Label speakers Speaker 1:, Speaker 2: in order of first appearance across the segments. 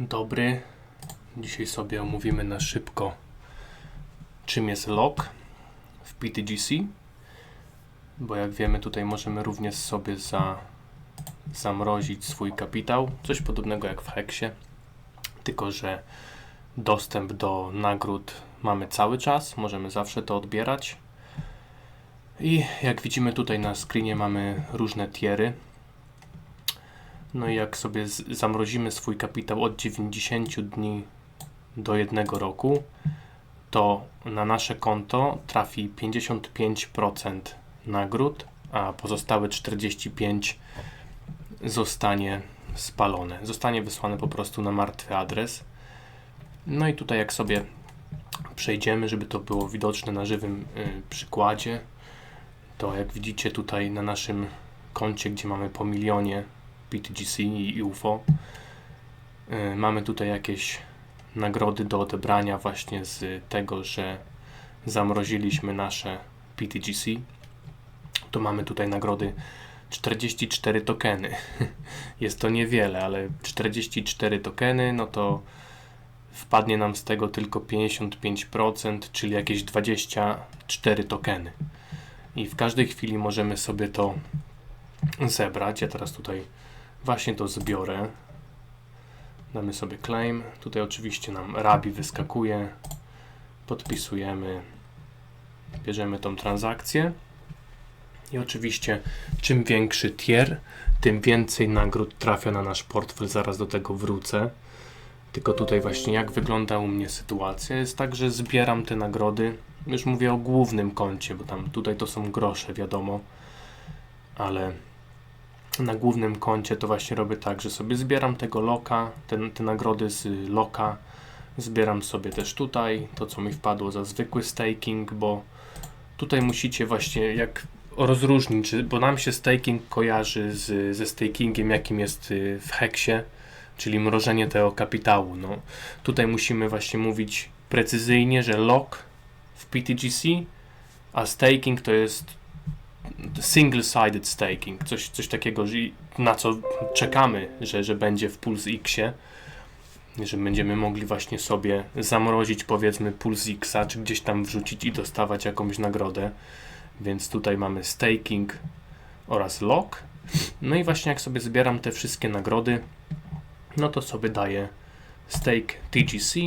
Speaker 1: dobry. Dzisiaj sobie omówimy na szybko, czym jest lock w PTGC. Bo jak wiemy, tutaj możemy również sobie za, zamrozić swój kapitał. Coś podobnego jak w Hexie. Tylko, że dostęp do nagród mamy cały czas. Możemy zawsze to odbierać. I jak widzimy tutaj na screenie mamy różne tiery. No i jak sobie zamrozimy swój kapitał od 90 dni do jednego roku, to na nasze konto trafi 55% nagród, a pozostałe 45% zostanie spalone. Zostanie wysłane po prostu na martwy adres. No i tutaj jak sobie przejdziemy, żeby to było widoczne na żywym y, przykładzie, to jak widzicie tutaj na naszym koncie, gdzie mamy po milionie PTGC i UFO. Y, Mamy tutaj jakieś nagrody do odebrania właśnie z tego, że zamroziliśmy nasze PTGC. To mamy tutaj nagrody 44 tokeny. Jest to niewiele, ale 44 tokeny, no to wpadnie nam z tego tylko 55%, czyli jakieś 24 tokeny. I w każdej chwili możemy sobie to zebrać. Ja teraz tutaj Właśnie to zbiorę. Damy sobie claim. Tutaj oczywiście nam Rabi wyskakuje. Podpisujemy. Bierzemy tą transakcję. I oczywiście czym większy tier, tym więcej nagród trafia na nasz portfel. Zaraz do tego wrócę. Tylko tutaj właśnie jak wygląda u mnie sytuacja jest tak, że zbieram te nagrody. Już mówię o głównym koncie, bo tam tutaj to są grosze, wiadomo. Ale na głównym koncie to właśnie robię tak, że sobie zbieram tego loka, te, te nagrody z loka, zbieram sobie też tutaj to, co mi wpadło za zwykły staking, bo tutaj musicie właśnie jak rozróżnić, bo nam się staking kojarzy z, ze stakingiem, jakim jest y, w Hexie, czyli mrożenie tego kapitału. No, tutaj musimy właśnie mówić precyzyjnie, że lock w PTGC, a staking to jest single-sided staking, coś, coś takiego, na co czekamy, że, że będzie w Pulse Xie, że będziemy mogli właśnie sobie zamrozić powiedzmy Pulse Xa, czy gdzieś tam wrzucić i dostawać jakąś nagrodę. Więc tutaj mamy staking oraz lock. No i właśnie jak sobie zbieram te wszystkie nagrody, no to sobie daję stake TGC,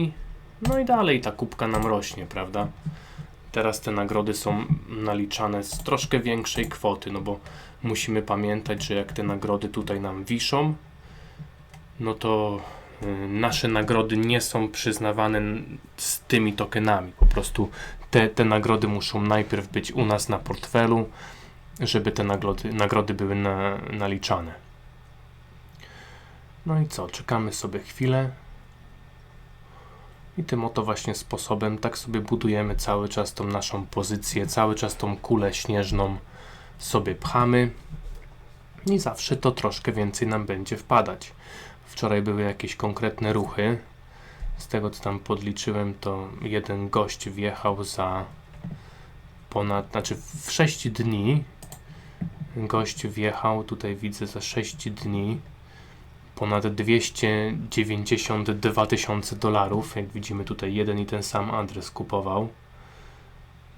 Speaker 1: no i dalej ta kubka nam rośnie, prawda? Teraz te nagrody są naliczane z troszkę większej kwoty, no bo musimy pamiętać, że jak te nagrody tutaj nam wiszą, no to y, nasze nagrody nie są przyznawane z tymi tokenami. Po prostu te, te nagrody muszą najpierw być u nas na portfelu, żeby te nagrody, nagrody były na, naliczane. No i co, czekamy sobie chwilę. I tym oto właśnie sposobem tak sobie budujemy cały czas tą naszą pozycję, cały czas tą kulę śnieżną sobie pchamy i zawsze to troszkę więcej nam będzie wpadać. Wczoraj były jakieś konkretne ruchy. Z tego co tam podliczyłem, to jeden gość wjechał za ponad, znaczy w 6 dni. Gość wjechał, tutaj widzę, za 6 dni ponad 292 tysiące dolarów. Jak widzimy tutaj jeden i ten sam adres kupował.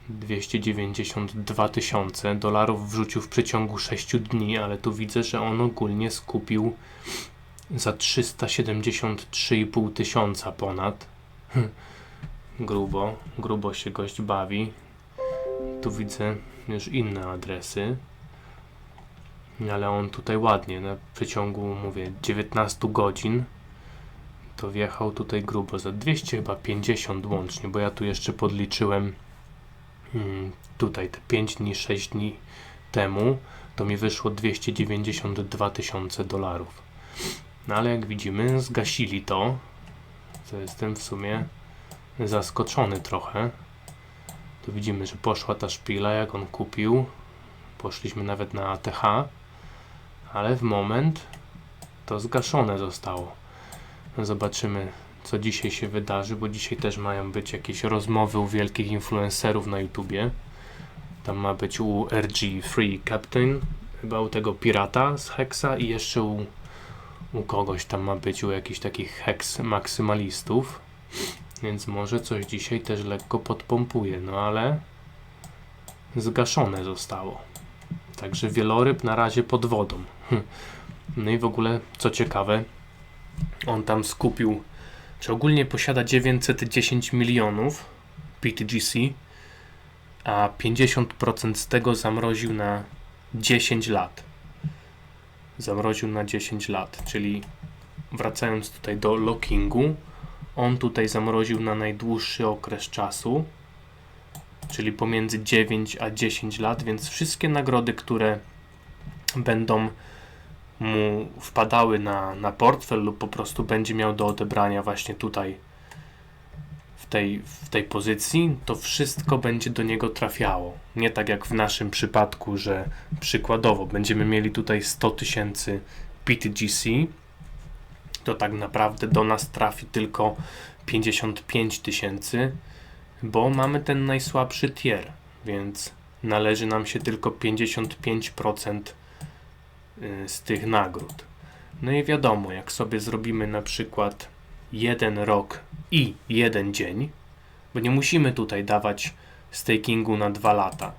Speaker 1: 292 tysiące dolarów wrzucił w przeciągu 6 dni, ale tu widzę, że on ogólnie skupił za 373,5 tysiąca ponad. grubo, grubo się gość bawi. Tu widzę już inne adresy. Ale on tutaj ładnie, na przeciągu, mówię, 19 godzin to wjechał tutaj grubo, za 200 chyba 50 łącznie, bo ja tu jeszcze podliczyłem mm, tutaj te 5 dni, 6 dni temu, to mi wyszło 292 tysiące dolarów. No ale jak widzimy, zgasili to, co jestem w sumie zaskoczony trochę. Tu widzimy, że poszła ta szpila, jak on kupił. Poszliśmy nawet na ATH ale w moment to zgaszone zostało. Zobaczymy, co dzisiaj się wydarzy, bo dzisiaj też mają być jakieś rozmowy u wielkich influencerów na YouTubie. Tam ma być u RG Free Captain, chyba u tego pirata z Hexa i jeszcze u, u kogoś tam ma być, u jakichś takich heks maksymalistów. Więc może coś dzisiaj też lekko podpompuje, no ale zgaszone zostało. Także wieloryb na razie pod wodą. Hm. No i w ogóle, co ciekawe, on tam skupił, czy ogólnie posiada 910 milionów PTGC, a 50% z tego zamroził na 10 lat. Zamroził na 10 lat, czyli wracając tutaj do lockingu, on tutaj zamroził na najdłuższy okres czasu, czyli pomiędzy 9 a 10 lat, więc wszystkie nagrody, które będą mu wpadały na, na portfel lub po prostu będzie miał do odebrania właśnie tutaj w tej, w tej pozycji, to wszystko będzie do niego trafiało. Nie tak jak w naszym przypadku, że przykładowo będziemy mieli tutaj 100 tysięcy PTGC, to tak naprawdę do nas trafi tylko 55 tysięcy, bo mamy ten najsłabszy tier, więc należy nam się tylko 55% y, z tych nagród. No i wiadomo, jak sobie zrobimy na przykład jeden rok i jeden dzień, bo nie musimy tutaj dawać stakingu na dwa lata.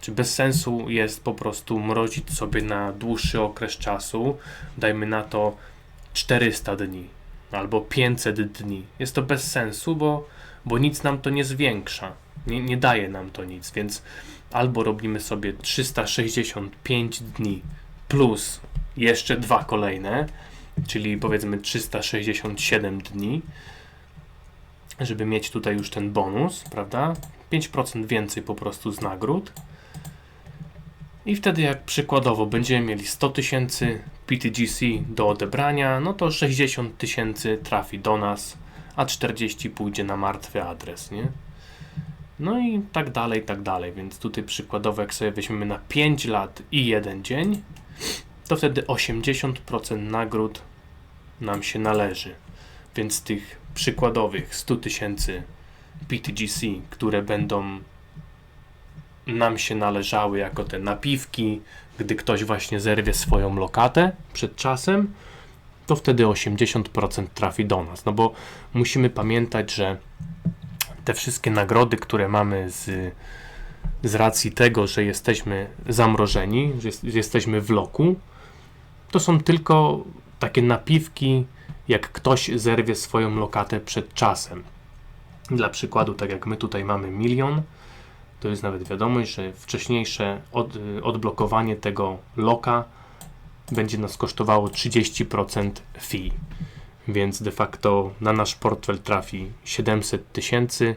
Speaker 1: Czy bez sensu jest po prostu mrozić sobie na dłuższy okres czasu, dajmy na to 400 dni albo 500 dni. Jest to bez sensu, bo, bo nic nam to nie zwiększa. Nie, nie daje nam to nic, więc albo robimy sobie 365 dni plus jeszcze dwa kolejne, czyli powiedzmy 367 dni, żeby mieć tutaj już ten bonus, prawda? 5% więcej po prostu z nagród. I wtedy jak przykładowo będziemy mieli 100 tysięcy PTGC do odebrania, no to 60 tysięcy trafi do nas, a 40 pójdzie na martwy adres, nie? No i tak dalej, tak dalej. Więc tutaj przykładowo, jak sobie weźmiemy na 5 lat i 1 dzień, to wtedy 80% nagród nam się należy. Więc tych przykładowych 100 tysięcy PTGC, które będą nam się należały jako te napiwki, gdy ktoś właśnie zerwie swoją lokatę przed czasem, to wtedy 80% trafi do nas. No bo musimy pamiętać, że te wszystkie nagrody, które mamy z, z racji tego, że jesteśmy zamrożeni, że, jest, jesteśmy w loku, to są tylko takie napiwki, jak ktoś zerwie swoją lokatę przed czasem. Dla przykładu, tak jak my tutaj mamy milion, to jest nawet wiadomość, że wcześniejsze od, odblokowanie tego loka będzie nas kosztowało 30% fee. Więc de facto na nasz portfel trafi 700 tysięcy,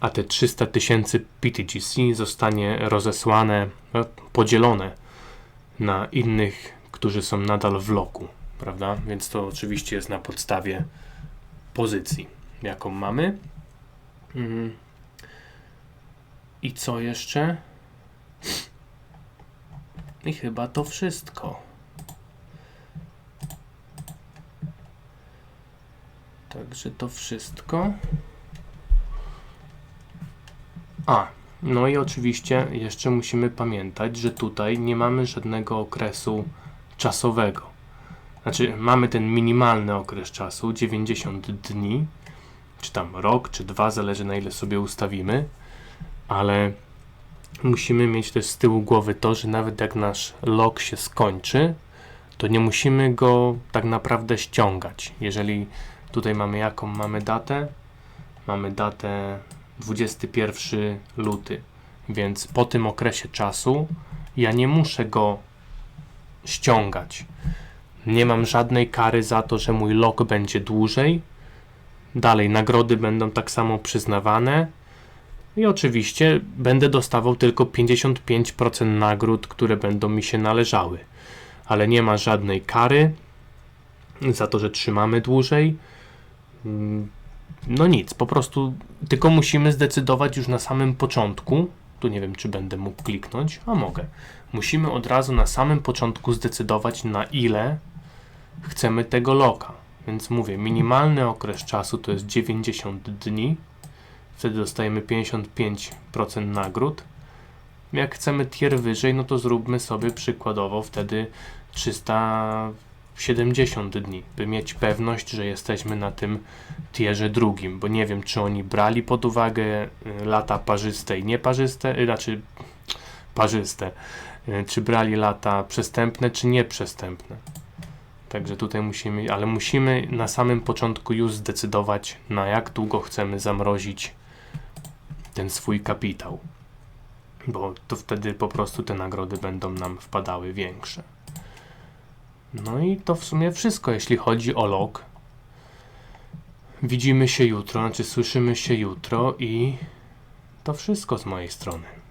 Speaker 1: a te 300 tysięcy PTGC zostanie rozesłane, no, podzielone na innych, którzy są nadal w loku, prawda? Więc to oczywiście jest na podstawie pozycji, jaką mamy. Mhm. I co jeszcze? I chyba to wszystko. Także to wszystko. A, no i oczywiście jeszcze musimy pamiętać, że tutaj nie mamy żadnego okresu czasowego. Znaczy, mamy ten minimalny okres czasu 90 dni, czy tam rok, czy dwa, zależy na ile sobie ustawimy ale musimy mieć też z tyłu głowy to, że nawet jak nasz log się skończy, to nie musimy go tak naprawdę ściągać. Jeżeli tutaj mamy jaką mamy datę? Mamy datę 21 luty, więc po tym okresie czasu ja nie muszę go ściągać. Nie mam żadnej kary za to, że mój log będzie dłużej. Dalej, nagrody będą tak samo przyznawane i oczywiście będę dostawał tylko 55% nagród, które będą mi się należały. Ale nie ma żadnej kary za to, że trzymamy dłużej. Mm, no nic, po prostu tylko musimy zdecydować już na samym początku. Tu nie wiem, czy będę mógł kliknąć, a mogę. Musimy od razu na samym początku zdecydować, na ile chcemy tego loka. Więc mówię, minimalny okres czasu to jest 90 dni Wtedy dostajemy 55% nagród. Jak chcemy tier wyżej, no to zróbmy sobie przykładowo wtedy 300 70 dni, by mieć pewność, że jesteśmy na tym tierze drugim, bo nie wiem, czy oni brali pod uwagę y, lata parzyste i nieparzyste, y, znaczy parzyste, y, czy brali lata przestępne, czy nieprzestępne. Także tutaj musimy, ale musimy na samym początku już zdecydować, na jak długo chcemy zamrozić ten swój kapitał, bo to wtedy po prostu te nagrody będą nam wpadały większe. No i to w sumie wszystko, jeśli chodzi o log. Widzimy się jutro, znaczy słyszymy się jutro i to wszystko z mojej strony.